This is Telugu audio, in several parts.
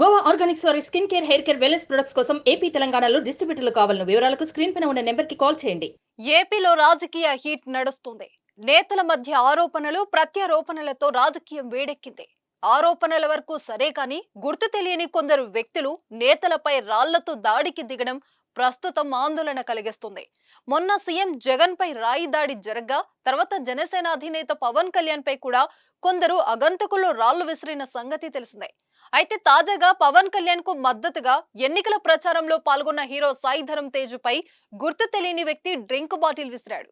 గోవా ఆర్గానిక్స్ వారి skin care hair care wellness products కోసం ఏపీ తెలంగాణలో డిస్ట్రిబ్యూటర్లు కావాలన్న వివరాలకు స్క్రీన్ పైన ఉన్న నెంబర్కి కాల్ చేయండి. ఏపీలో రాజకీయ హీట్ నడుస్తుంది. నేతల మధ్య ఆరోపణలు ప్రత్యారోపణలతో రాజకీయం వేడెక్కింది. ఆరోపణల వరకు సరే కానీ గుర్తు తెలియని కొందరు వ్యక్తులు నేతలపై రాళ్ళతో దాడికి దిగడం ప్రస్తుతం ఆందోళన కలిగిస్తుంది. మొన్న సీఎం జగన్ పై రాయి దాడి జరగ్గా తర్వాత జనసేన అధినేత పవన్ కళ్యాణ్ పై కూడా కొందరు అగంతకులు రాళ్ళు విసిరిన సంగతి తెలిసిందే. అయితే తాజాగా పవన్ కళ్యాణ్కు మద్దతుగా ఎన్నికల ప్రచారంలో పాల్గొన్న హీరో సాయిధరం తేజ్ పై గుర్తు తెలియని వ్యక్తి డ్రింక్ బాటిల్ విసిరాడు.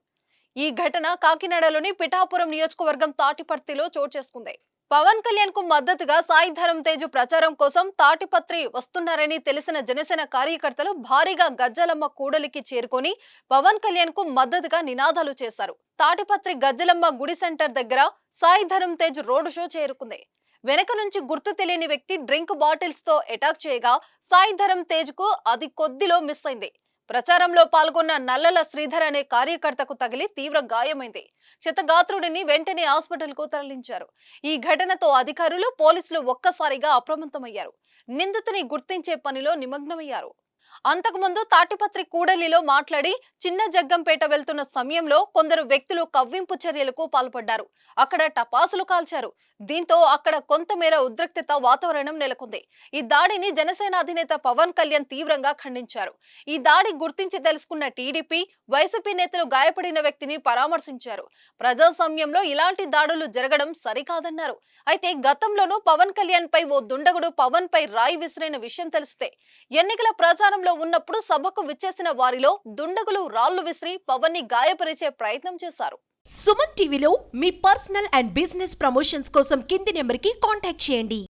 ఈ ఘటన కాకినాడలోని పిఠాపురం నియోజకవర్గం తాటిపర్తిలో చోటు చేసుకుంది. పవన్ కళ్యాణ్కు మద్దతుగా సాయి ధరం తేజ్ ప్రచారం కోసం తాటిపత్రి వస్తున్నారని తెలిసిన జనసేన కార్యకర్తలు భారీగా గజ్జలమ్మ కూడలికి చేరుకొని పవన్ కళ్యాణ్కు మద్దతుగా నినాదాలు చేశారు. తాటిపత్రి గజ్జలమ్మ గుడి సెంటర్ దగ్గర సాయి ధరం తేజ్ రోడ్ షో చేరుకుంది. వెనక నుంచి గుర్తు తెలియని వ్యక్తి డ్రింక్ బాటిల్స్తో అటాక్ చేయగా సాయి ధరం తేజ్కు అది కొద్దిలో మిస్ అయింది. ప్రచారంలో పాల్గొన్న నల్లల శ్రీధర్ అనే కార్యకర్తకు తగిలి తీవ్ర గాయమైంది. క్షతగాత్రుడిని వెంటనే హాస్పిటల్కు తరలించారు. ఈ ఘటనతో అధికారులు పోలీసులు ఒక్కసారిగా అప్రమత్తమయ్యారు. నిందితుని గుర్తించే పనిలో నిమగ్నమయ్యారు. అంతకుముందు తాటిపత్రి కూడలిలో మాట్లాడి చిన్న జగ్గంపేట వెళ్తున్న సమయంలో కొందరు వ్యక్తులు కవ్వింపు చర్యలకు పాల్పడ్డారు. అక్కడ టపాసులు కాల్చారు. దీంతో అక్కడ కొంతమేర ఉద్రిక్తత వాతావరణం నెలకొంది. ఈ దాడిని జనసేన అధినేత పవన్ కళ్యాణ్ తీవ్రంగా ఖండించారు. ఈ దాడి గుర్తించి తెలుసుకున్న టీడీపీ వైసీపీ నేతలు గాయపడిన వ్యక్తిని పరామర్శించారు. ప్రజాస్వామ్యంలో ఇలాంటి దాడులు జరగడం సరికాదన్నారు. అయితే గతంలోనూ పవన్ కళ్యాణ్ పై ఓ దుండగుడు పవన్ పై రాయి విసిరిన విషయం తెలిస్తే ఎన్నికల అధికారంలో ఉన్నప్పుడు సభకు విచ్చేసిన వారిలో దుండగులు రాళ్ళు విసిరి పవన్ని గాయపరిచే ప్రయత్నం చేశారు. సుమన్ టీవీలో మీ పర్సనల్ అండ్ బిజినెస్ ప్రమోషన్స్ కోసం కింది నెంబర్కి కాంటాక్ట్ చేయండి.